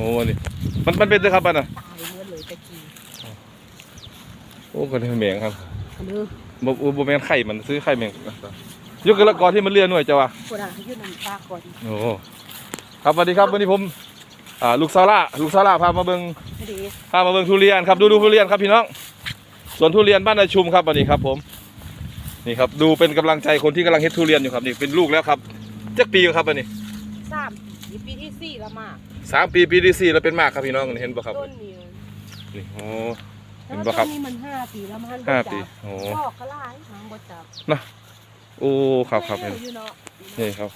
อ้นี่มันมันเป็นด้วยครับมันน่ะตายเมื่อเลยตะกี้โอ้ก็ได้แมงครับอันนี้บ่บ่บ่แม่นไข่มันซื้อไข่แมงยกกระกอที่มันเลื่อนหน่วยจ้ะวะคนอะยืนน้ำตาก่อนโอ้ครับสวัสดีครับวันนี้ผมอ่าลูกซาร่าลูกซาร่าพามาเบิ่งไม่ดีพามาเบิ่งทุเรียนครับดูดูทุเรียนครับพี่น้องสวนทุเรียนบ้านนาชุมครับวันนี้ครับ ผมนี่ครับดูเป็นกำลังใจคนที่กำลังเฮ็ดทุเรียนอยู่ครับนี่เป็นลูกแล้วครับจักปีครับวันนี้สามปีปีที่สี่แล้วมา สามปีปีที่สี่แล้วเป็นมากครับพี่น้องเห็นบ่ครับต้นนี้นี่โอ้แล้เห็วนบ่ครับต้นนี้มันห้าปีแล้วมันห้าบ่ปีจับโอ้ดอกก็หลายน้องบ่จับโอ้ครับครับเร็เห็นวอยู่เนาะนี่ครับ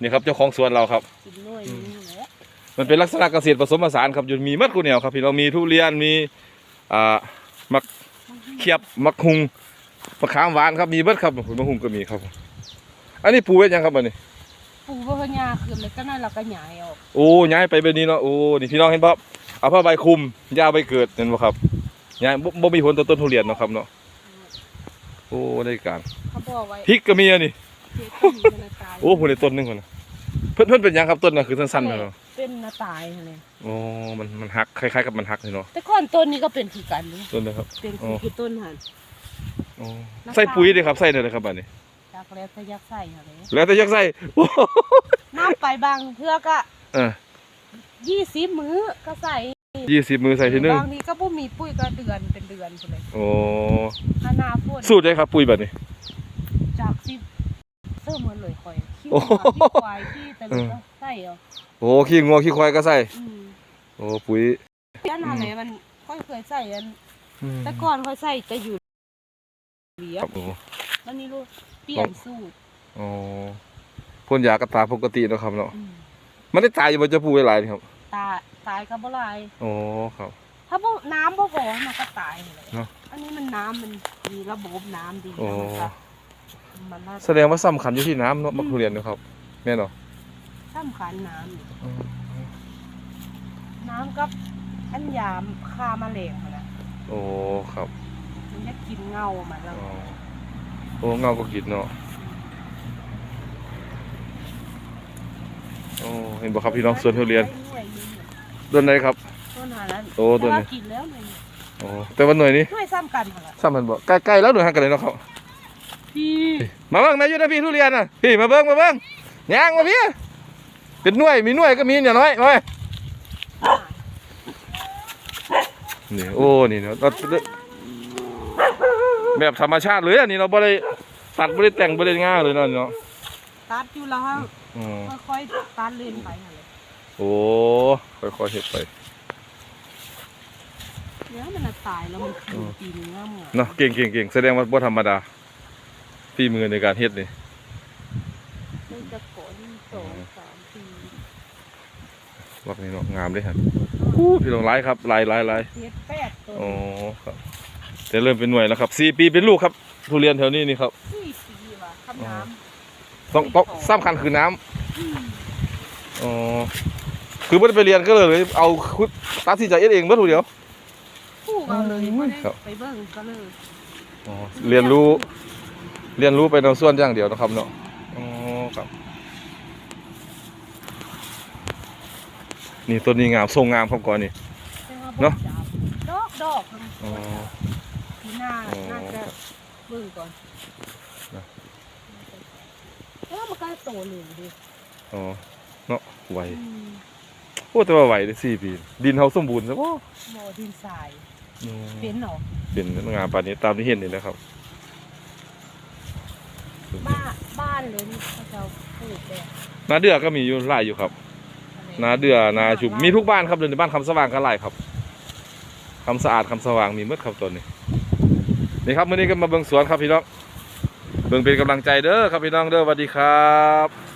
นี่ครับเจ้าของสวนเราครับ กินหน่วยนี้แหละมันเป็นลักษณะเกษตรผสมผสานครับอยู่มีมัดกูเหนียวครับพี่เรามีทุเรียนมีอ่ามักเขียบมักหุงมะขามหวานครับมีเบิดครับมะหุงก็มีครับ อันนี้ปลูกไว้ยังครับอันนี้ ปลูกบ่หญ้าขึ้นแล้วก็นั่นเราก็หย้ายออกโอ้ย้ายไปแบบนี้เนาะโอ้นี่พี่น้องเห็นป่ะเอาผ้าใบคลุมยาใบเกิดเห็นป่ะครับย้ายบ่บ่มีผลต่อต้นทุเรียนเนาะครับเนาะโอ้ได้การเขาบอกไว้พริกก็มีอันนี้เฮ็ดที่มีนาตายโอ้ผมได้ต้นหนึงคนนะเพิ่นเพิ่นเป็นหยังครับต้นน่ะคือสั้นๆเนาะเป็นนาตายหั่นเลยโอ้มันมันหักคล้ายๆกับมันหักเลยเนาะแต่ก่อนต้นนี้ก็เป็นคือกันนี่ต้นนะครับ เป็นอ๋คือคือต้นหันโอ้ใส่ปุ๋ยด้วยครับใส่เลยครับอันนี้ กแล้วก็ยักใส่หั่นเลยแล้วแต่อยักใส่โอ้น้ำไปบางเทื่อก็เออ20มื้อก็ใส่ยี่สิบมือใส่ทีนึงบางทีก็บ่มีปุ๋ยก็เดือนเป็นเดือนพุ่นเลยโอ้ถ้าหน้าฝนสูตรได้ครับ ปุ๋ยแบบนี้ จากสิเสื้อเหมือนเลยคอยขี้โอ้หมาขี้ควายขี้แต่ลูกก็ใส่เอาโอ้ขี้งัวขี้ควายก็ใส่อืมโอ้ปุ๋ยอันนั้นแหละมันค่อยเคยใส่อัน แต่ก่อนค่อยใส่จะอยู่เหลียครับโอ้ แล้วนี่ลูก เปลี่ยนสูตรโอ้พ่นยากระตามปกติเนาะครับเนาะอืมมันได้ตายอยู่บนจะปุ๋ยหลายนี่ครับตายตายก็บ่หลายโอ้ครับ ถ้าบ่น้ำบ่พอมันก็ตายเลยเนาะอันนี้มันน้ำมันมีระบบน้ำดีโอ้มันก็มันน่าแสดงว่าสำคัญอยู่ที่น้ำเนาะบักทุเรียนเนาะครับแม่นเนาะสำคัญน้ำนี่น้ำกับอันยามฆ่าแมลงมันนะโอ้ครับมันจะกินเงามันแล้ว อ๋อ โอ้เงาก็กินเนาะโอ้เห็นบ่ครับพี่น้องสวนทุเรียนต้นไหนครับ ต้นหานั้นโอ้ต้นนี้แต่ว่ากินแล้วมันโอ้แต่ว่าหน่วยนี้ไม่ซ้ำกันหั่นล่ะ ซ้ำมันบ่ใกล้ๆแล้วหน่วยหักกันเลยเนาะครับพี่มาเบิ่งนายอยู่นะพี่ทุเรียนน่ะพี่มาเบิ่งมาเบิ่งย่างมาพี่เป็นหน่วยมีหน่วยก็มีเนี่ยน้อยมาเว้ยนี่โอ้นี่เนาะเรา แบบธรรมชาติเลยอันนี้เราบ่ได้ตัดบ่ได้แต่งบ่ได้ง่าเลยเนาะเนาะตัดอยู่แล้วฮะอืมค่อยๆตัดเลนไปหั่นเลยโอ้ค่อยๆเฮ็ดไปเนี่ยมันน่ะตายแล้วมันคืนปีนึงแล้วมึงเนาะเก่งเก่งเก่งแสดงว่าบ่ธรรมดาฝีมือในการเฮ็ดนี่มันจะโกนสองสามสี่วักนี่เนาะงามเลยฮะอู้พี่น้องหลายครับหลายหลายหลายเจ็ดแปดตัวอ๋อครับ แต่เริ่มเป็นหน่วยแล้วครับสี่ปีเป็นลูกครับ ทุเรียนแถวนี้นี่ครับสี่ปีว่ะคำน้ต้องต้องสำคัญคือน้ำอ๋อคือไม่ได้ไปเรียนก็เลยเอาคุดตัดสินใจเอ็ดเองเมื่อถูเดียวำผู้เอาเลยไม่ได้ครับไปเบิ่งก็เลยอ๋อเรียนรู้ เรียนรู้ไปในส่วนอย่างเดียวนะครับเนาะอ๋อครับ นี่ต้นนี้งามทรงงามครับก่อนนี่เนาะดอกดอกอ๋อ ทีหน้าอ๋อ น่าจะเบิ่งก่อนนะแล้วมันก็โตหนึ่งดิอ๋อเนาะไหวอืมโอ้แต่ว่าไหวได้สี่ปี ดินเขาสมบูรณ์ซะว่าหมอดินทรายเป็นเหรอเป็นงานป่านนี้ตามที่เห็นนี่นะครับ บ้านบ้านเลยนี่เขาจะปลูกแบบนาเดือก็มีอยู่หลายอยู่ครับนาเดือนาชุมมีทุกบ้านครับเดี๋ยวในบ้านคำสว่างก็หลายครับคำสะอาดคำสว่างมีหมดครับตอนนี้ นี่ครับมื่อนี้ก็มาเบิ่งสวนครับพี่น้องเบิ่งเป็นกำลังใจเด้อครับพี่น้องเด้อสวัสดีครับ